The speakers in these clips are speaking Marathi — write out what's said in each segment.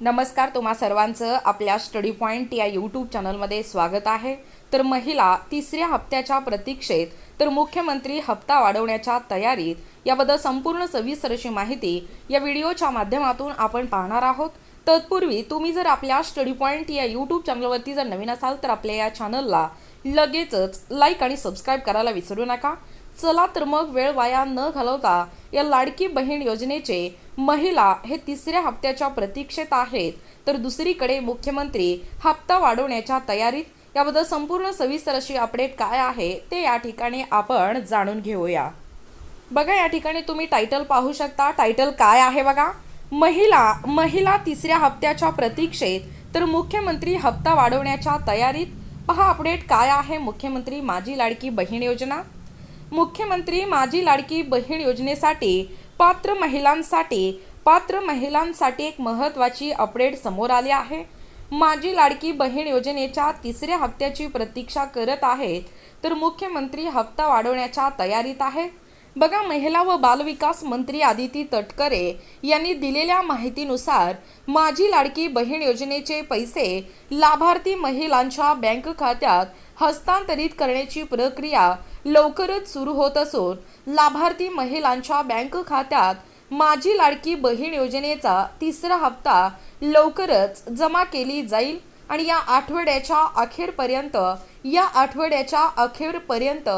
नमस्कार तुम्हा सर्वांचं आपल्या स्टडी पॉईंट या यूट्यूब चॅनलमध्ये स्वागत आहे. तर महिला तिसऱ्या हप्त्याच्या प्रतीक्षेत तर मुख्यमंत्री हप्ता वाढवण्याच्या तयारीत याबद्दल संपूर्ण सविस्तर अशी माहिती या व्हिडिओच्या माध्यमातून आपण पाहणार आहोत. तत्पूर्वी तुम्ही जर आपल्या स्टडी पॉईंट या यूट्यूब चॅनलवरती जर नवीन असाल तर आपल्या या चॅनलला लगेचच लाईक आणि सबस्क्राईब करायला विसरू नका. चला तर मग वेळ वाया न घालवता या लाडकी बहीण योजनेचे महिला हे तिसऱ्या हप्त्याच्या प्रतीक्षेत आहेत. तर दुसरीकडे मुख्यमंत्री हप्ता वाढवण्याच्या तयारीत याबद्दल संपूर्ण सविस्तर अशी अपडेट काय आहे ते या ठिकाणी आपण जाणून घेऊया. बघा या ठिकाणी तुम्ही टायटल पाहू शकता. टायटल काय आहे बघा? महिला महिला तिसऱ्या हप्त्याच्या प्रतीक्षेत. तर मुख्यमंत्री हप्ता वाढवण्याच्या तयारीत. पहा अपडेट काय आहे मुख्यमंत्री माझी लाडकी बहीण योजना? मुख्यमंत्री माझी लाडकी बहीण योजनेसाठी पात्र महिलांसाठी पात्र महिलांसाठी एक महत्त्वाची अपडेट समोर आली आहे. माझी लाडकी बहीण योजनेच्या तिसऱ्या हप्त्याची प्रतीक्षा करत आहेत तर मुख्यमंत्री हप्ता वाढवण्याच्या तयारीत आहे बघा महिला व बालविकास मंत्री आदिती तटकरे यांनी दिलेल्या माहितीनुसार माझी लाडकी बहीण योजनेचे पैसे लाभार्थी महिलांच्या बँक खात्यात हस्तांतरित करण्याची प्रक्रिया लवकरच सुरू होत असून लाभार्थी महिलांच्या बँक खात्यात माझी लाडकी बहीण योजनेचा तिसरा हप्ता लवकरच जमा केली जाईल आणि या आठवड्याच्या अखेरपर्यंत या आठवड्याच्या अखेरपर्यंत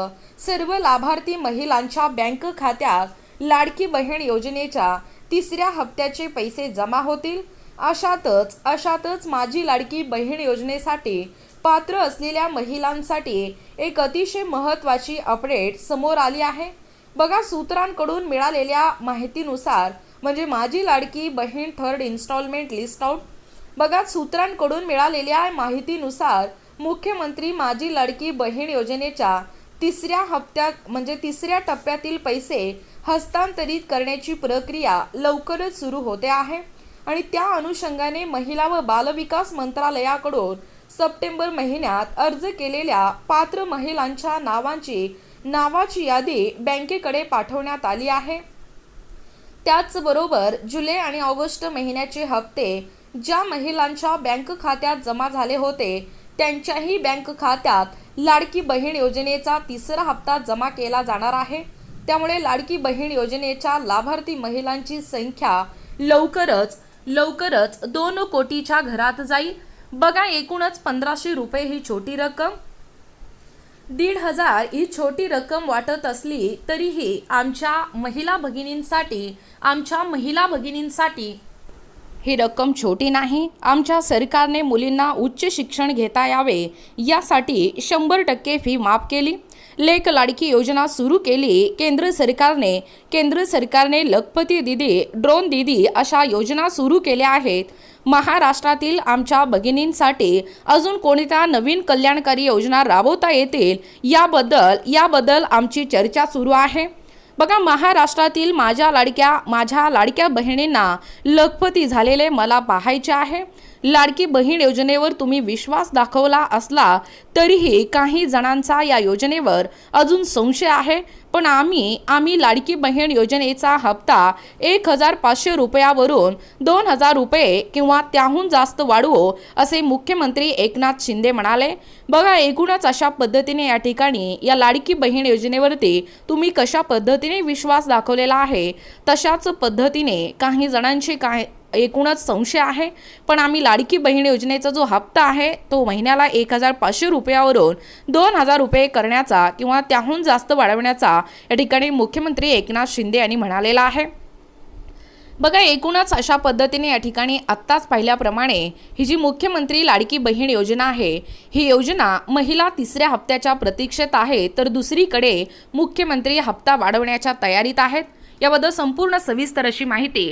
सर्व लाभार्थी महिलांच्या बँक खात्यात लाडकी बहीण योजनेच्या तिसऱ्या हप्त्याचे पैसे जमा होतील. अशातच अशातच माझी लाडकी बहीण योजनेसाठी पात्र असलेल्या महिलांसाठी एक अतिशय महत्त्वाची अपडेट समोर आली आहे. बघा सूत्रांकडून मिळालेल्या माहितीनुसार म्हणजे माझी Ladki Bahin third instalment list out बघा सूत्रांकडून मिळालेल्या माहितीनुसार मुख्यमंत्री माझी लाडकी बहीण योजनेच्या तिसऱ्या हप्त्यात म्हणजे तिसऱ्या टप्प्यातील पैसे हस्तांतरित करण्याची प्रक्रिया लवकरच सुरू होते आहे. आणि त्या अनुषंगाने महिला व बालविकास मंत्रालयाकडून सप्टेंबर महिन्यात अर्ज केलेल्या पात्र महिलांच्या नावांची नावाची यादी बँकेकडे पाठवण्यात आली आहे. त्याचबरोबर जुलै आणि ऑगस्ट महिन्याचे हप्ते ज्या महिलांच्या बँक खात्यात जमा झाले होते त्यांच्याही बँक खात्यात लाडकी बहीण योजनेचा तिसरा हप्ता जमा केला जाणार आहे. त्यामुळे लाडकी बहीण योजनेच्या लाभार्थी महिलांची संख्या लवकरच लवकरच दोन कोटीच्या घरात जाईल. बघा एकूणच पंधराशे रुपये ही छोटी रक्कम. दीड हजार ही छोटी रक्कम वाटत असली तरीही आमच्या महिला भगिनींसाठी आमच्या महिला भगिनींसाठी ही रक्कम छोटी नाही. आमच्या सरकारने मुलींना उच्च शिक्षण घेता यावे यासाठी शंभर टक्के फी माफ केली. लेख लाडकी योजना सुरू केली. केंद्र सरकारने केंद्र सरकारने लखपती दिदी ड्रोन दिदी अशा योजना सुरू केल्या आहेत. महाराष्ट्रातील आमच्या भगिनींसाठी अजून कोणत्या नवीन कल्याणकारी योजना राबवता येतील? याबद्दल याबद्दल आमची चर्चा सुरू आहे. बघा महाराष्ट्रातील माझ्या लाडक्या माझ्या लाडक्या बहिणींना लखपती झालेले मला पाहायचे आहे. लाडकी बहीण योजनेवर तुम्ही विश्वास दाखवला असला तरीही काही जणांचा या योजनेवर अजून संशय आहे. पण आम्ही आम्ही लाडकी बहीण योजनेचा हप्ता एक हजार पाचशे रुपयावरून दोन हजार रुपये किंवा त्याहून जास्त वाढवू असे मुख्यमंत्री एकनाथ शिंदे म्हणाले. बघा एकूणच अशा पद्धतीने या ठिकाणी या लाडकी बहीण योजनेवरती तुम्ही कशा पद्धतीने विश्वास दाखवलेला आहे. तशाच पद्धतीने काही जणांची काय एकूणच संशय आहे. पण आम्ही लाडकी बहीण योजनेचा जो हप्ता आहे तो महिन्याला एक हजार पाचशे रुपयावरून दोन हजार रुपये करण्याचा किंवा त्याहून जास्त वाढवण्याचा या ठिकाणी मुख्यमंत्री एकनाथ शिंदे यांनी म्हणालेला आहे. बघा एकूणच अशा पद्धतीने या ठिकाणी आत्ताच पाहिल्याप्रमाणे ही जी मुख्यमंत्री लाडकी बहीण योजना आहे ही योजना महिला तिसऱ्या हप्त्याच्या प्रतीक्षेत आहे तर दुसरीकडे मुख्यमंत्री हप्ता वाढवण्याच्या तयारीत आहेत. याबद्दल संपूर्ण सविस्तर अशी माहिती